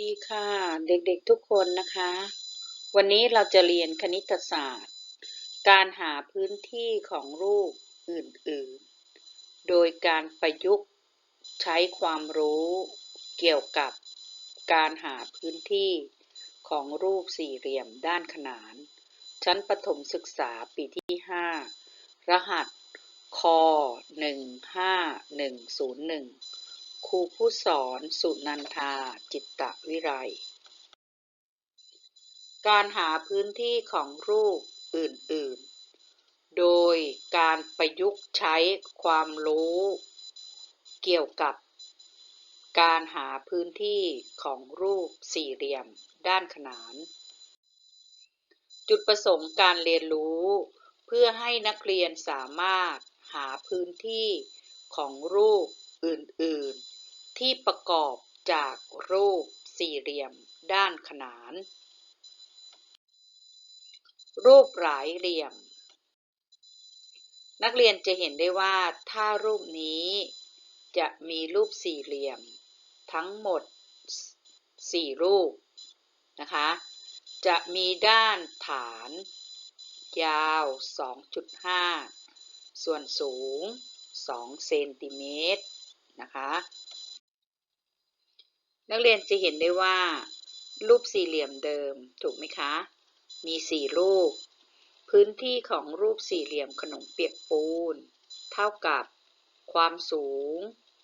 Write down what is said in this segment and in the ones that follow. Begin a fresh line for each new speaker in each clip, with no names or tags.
ดีค่ะเด็กๆทุกคนนะคะ วันนี้เราจะเรียนคณิตศาสตร์ การหาพื้นที่ของรูปอื่นๆ โดยการประยุกต์ใช้ความรู้เกี่ยวกับการหาพื้นที่ของรูปสี่เหลี่ยมด้านขนาน ชั้นประถมศึกษาปีที่ 5 รหัสค 15101 ครูผู้สอนสุนันทาจิตตวิไรการหาพื้นที่ของรูปอื่น ๆ โดยการประยุกต์ใช้ความรู้ เกี่ยวกับการหาพื้นที่ของรูปสี่เหลี่ยมด้านขนาน จุดประสงค์การเรียนรู้ เพื่อให้นักเรียนสามารถหาพื้นที่ของรูปอื่น ๆ ที่ประกอบจากรูปสี่เหลี่ยมด้านขนาน รูปหลายเหลี่ยม นักเรียนจะเห็นได้ว่าถ้ารูปนี้จะมีรูปสี่เหลี่ยม ทั้งหมดสี่รูปนะคะ จะมีด้านฐาน ยาว 2.5 ส่วนสูง 2 เซนติเมตรนะคะ นักเรียนจะเห็นได้ว่า รูปสี่เหลี่ยมเดิม ถูกไหมคะ มีสี่รูป พื้นที่ของรูปสี่เหลี่ยมขนมเปียกปูน เท่ากับความสูง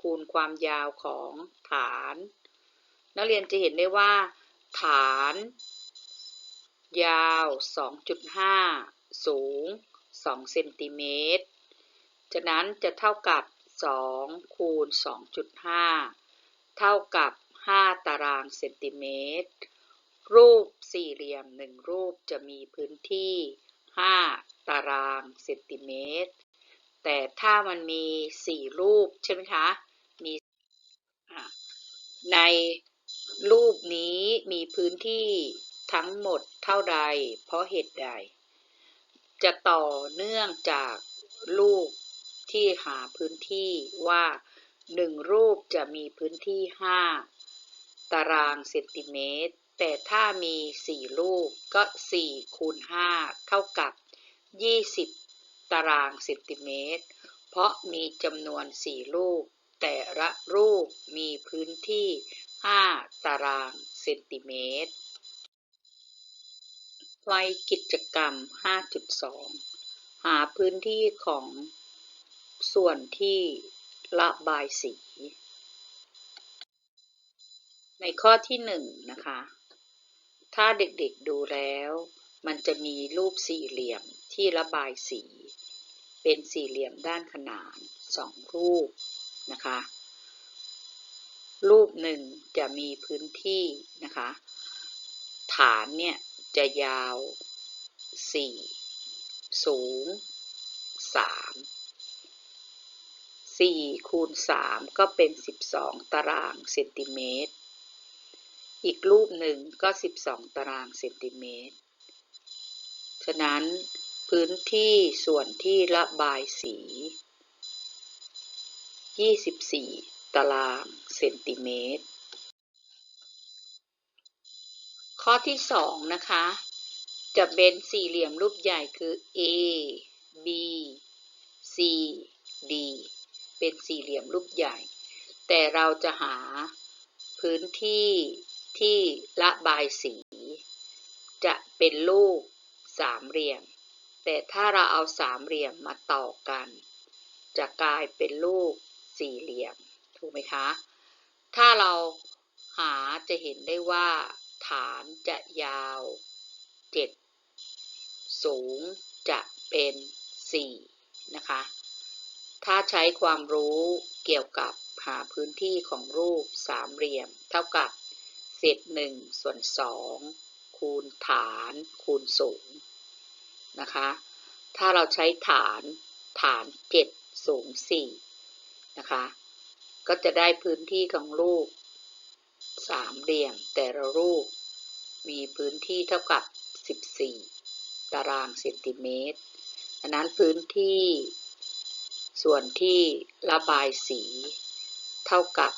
คูณความยาวของฐาน นักเรียนจะเห็นได้ว่า ฐาน ยาว 2.5 สูง 2 เซนติเมตรจากนั้นจะเท่ากับ 2 คูณ 2.5 เท่ากับ 5 ตารางเซนติเมตร รูปสี่เหลี่ยมหนึ่งรูปจะมีพื้นที่ 5 ตารางเซนติเมตร แต่ถ้ามันมี 4 รูปใช่ไหมคะ มีในรูปนี้มีพื้นที่ทั้งหมดเท่าใด เพราะเหตุใด จะต่อเนื่องจากรูปที่หาพื้นที่ว่าหนึ่งรูปจะมีพื้นที่ 5 ตารางเซนติเมตร แต่ถ้ามี 4 ลูกก็4คูณ5เท่ากับ 20 ตารางเซนติเมตร เพราะมีจำนวน 4 ลูก แต่ละลูกมีพื้นที่ 5 ตารางเซนติเมตรไว้กิจกรรม 5.2 หาพื้นที่ของส่วนที่ระบายสี ในข้อที่หนึ่งนะคะ ถ้าเด็กๆดูแล้ว มันจะมีรูปสี่เหลี่ยมที่ระบายสี เป็นสี่เหลี่ยมด้านขนานสองรูปนะคะ รูปหนึ่งจะมีพื้นที่นะคะ ฐานเนี่ยจะยาว 4 สูง 3 4คูณ3ก็เป็น 12 ตารางเซนติเมตร อีกรูปหนึ่งก็ 12 ตารางเซนติเมตร ฉะนั้นพื้นที่ส่วนที่ระบายสี 24 ตารางเซนติเมตร ข้อที่ 2 นะคะ จะเป็นสี่เหลี่ยมรูปใหญ่คือ A B C D เป็นสี่เหลี่ยมรูปใหญ่ แต่เราจะหาพื้นที่ ที่ระบายสี จะเป็นรูปสามเหลี่ยม แต่ถ้าเราเอาสามเหลี่ยมมาต่อกัน จะกลายเป็นรูปสี่เหลี่ยม ถูกไหมคะ ถ้าเราหาจะเห็นได้ว่า ฐานจะยาว7สูงจะเป็น4นะคะ ถ้าใช้ความรู้เกี่ยวกับหาพื้นที่ของรูปสามเหลี่ยม เท่ากับ เศษหนึ่งส่วนสองคูณฐานคูณสูงนะคะ ถ้าเราใช้ฐานฐาน7สูง4นะคะ ก็จะได้พื้นที่ของรูปสามเหลี่ยมแต่ละรูป มีพื้นที่เท่ากับ 14 ตารางเซนติเมตรอันนั้นพื้นที่ ส่วนที่ระบายสี เท่ากับ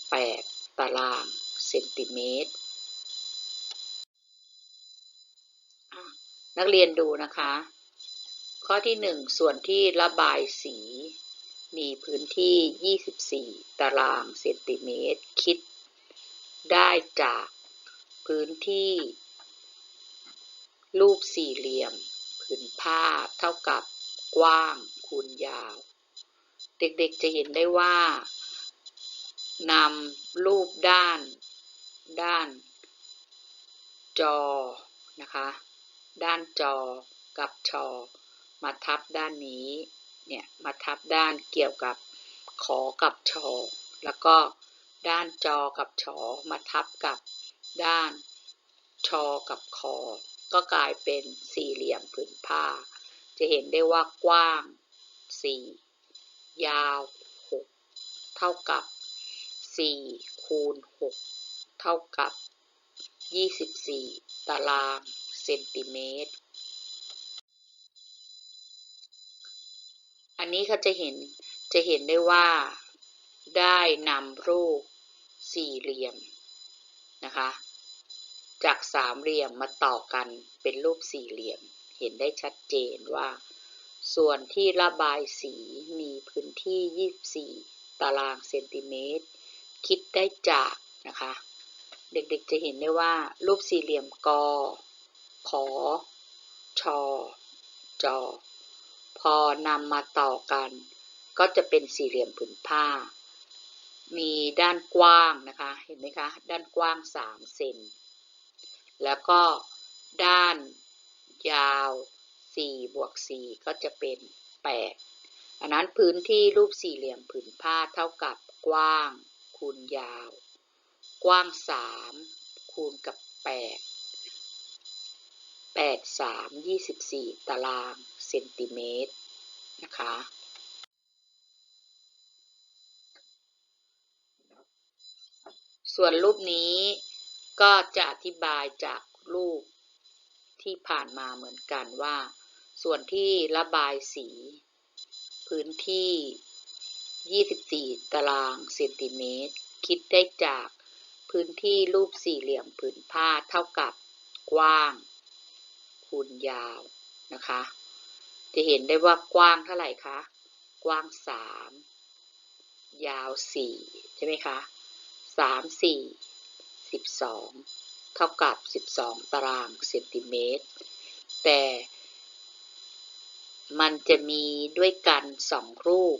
28 ตาราง เซนติเมตร นักเรียนดูนะคะ ข้อที่หนึ่งส่วนที่ระบายสี มีพื้นที่ 24 ตารางเซนติเมตร คิด ได้จากพื้นที่ รูปสี่เหลี่ยม ผืนผ้าเท่ากับกว้างคูณยาว เด็กๆจะเห็นได้ว่านำรูปด้าน ด้าน จอนะคะ ด้านจอกับชอมาทับด้านนี้เนี่ยมาทับด้านเกี่ยวกับขอกับชอแล้วก็ด้านจอกับชอมาทับกับด้านชอกับคอ ก็กลายเป็นสี่เหลี่ยมผืนผ้า จะเห็นได้ว่ากว้าง 4 ยาว 6 เท่ากับ 4 คูณ 6 เท่ากับ 24 ตารางเซนติเมตร อันนี้เขาจะเห็น จะเห็นได้ว่า ได้นำรูปสี่เหลี่ยมนะคะ จากสามเหลี่ยมมาต่อกันเป็นรูปสี่เหลี่ยม เห็นได้ชัดเจนว่า ส่วนที่ระบายสีมีพื้นที่ 24 ตารางเซนติเมตร คิดได้จากนะคะ เด็กๆจะเห็นได้ว่า รูปสี่เหลี่ยมกอขอชอจอพอนำมาต่อกัน ก็จะเป็นสี่เหลี่ยมผืนผ้า มีด้านกว้างนะคะ เห็นไหมคะ ด้านกว้าง3เซน แล้วก็ด้านยาว4บวก4ก็จะเป็น8อันนั้นพื้นที่รูปสี่เหลี่ยมผืนผ้าเท่ากับกว้างคูณยาว กว้าง3คูณกับ8 8 3 24ตารางเซนติเมตรนะคะส่วนรูปนี้ก็จะอธิบายจากรูปที่ผ่านมาเหมือนกันว่า ส่วนที่ระบายสี พื้นที่ 24 ตารางเซนติเมตร คิดได้จาก พื้นที่รูปสี่เหลี่ยมผืนผ้าเท่ากับกว้าง คูณยาวนะคะ จะเห็นได้ว่ากว้างเท่าไหร่คะ กว้าง3ยาว4ใช่ไหมคะ3 4 12เท่ากับ12ตารางเซนติเมตร แต่ มันจะมีด้วยกันสองรูป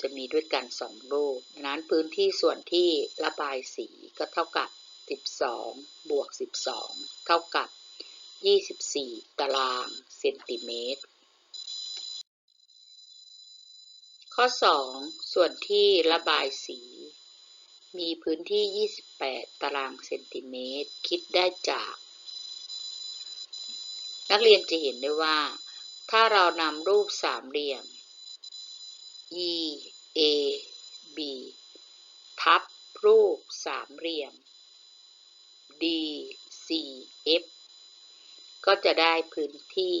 จะมีด้วยกันสองรูปนั้นพื้นที่ส่วนที่ระบายสีก็เท่ากับ 12 บวก 12 เท่ากับ 24 ตารางเซนติเมตร ข้อ 2 ส่วนที่ระบายสี มีพื้นที่ 28 ตารางเซนติเมตร คิดได้จาก นักเรียนจะเห็นได้ว่า ถ้าเรานำรูปสามเหลี่ยม E A B ทับรูปสามเหลี่ยม D C F ก็จะได้พื้นที่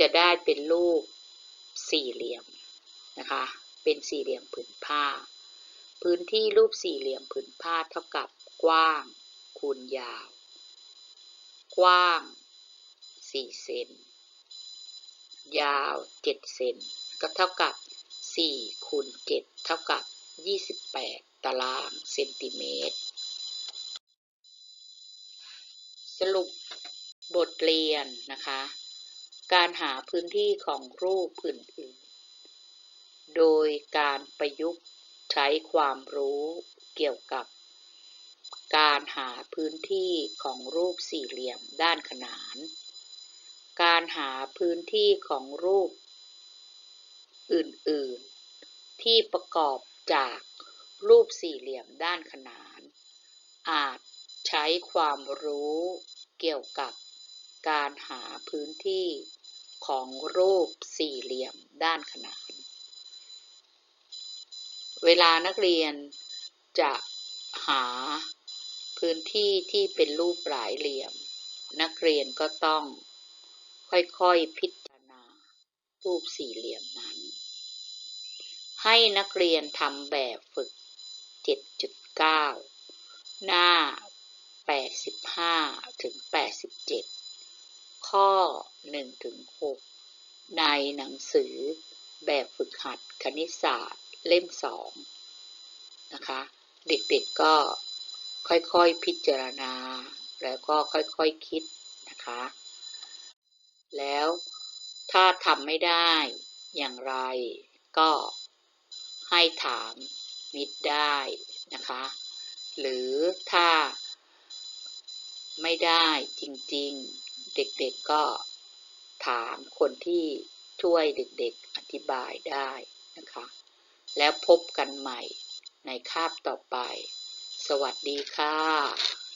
จะได้เป็นรูปสี่เหลี่ยมนะคะ เป็นสี่เหลี่ยมผืนผ้า พื้นที่รูปสี่เหลี่ยมผืนผ้าเท่ากับกว้างคูณยาว กว้าง 4 เซน ยาว 7 เซน ก็เท่ากับ 4 คูณ 7 เท่ากับ 28 ตารางเซนติเมตร สรุปบทเรียนนะคะ การหาพื้นที่ของรูปอื่นๆ โดยการประยุกต์ใช้ความรู้เกี่ยวกับ การหาพื้นที่ของรูปสี่เหลี่ยมด้านขนาน การหาพื้นที่ของรูป อื่น ๆ ที่ประกอบจากรูปสี่เหลี่ยมด้านขนาน อาจใช้ความรู้เกี่ยวกับการหาพื้นที่ของรูปสี่เหลี่ยมด้านขนาน เวลานักเรียนจะหาพื้นที่ที่เป็นรูปหลายเหลี่ยม นักเรียนก็ต้องค่อยๆพิจารณารูปสี่เหลี่ยมนั้น ให้นักเรียนทำแบบฝึก 7.9 หน้า 85 ถึง 87 ข้อ 1 ถึง 6 ในหนังสือแบบฝึกหัดคณิตศาสตร์เล่ม 2 นะคะ เด็กๆก็ค่อยๆพิจารณา แล้วก็ค่อยๆคคิดนะคะ แล้วถ้าทำไม่ได้อย่างไรก็ ให้ถามมิตรได้นะคะ หรือถ้าไม่ได้จริงๆ เด็กๆก็ถามคนที่ช่วยเด็กๆอธิบายได้นะคะ แล้วพบกันใหม่ในคาบต่อไป สวัสดีค่ะ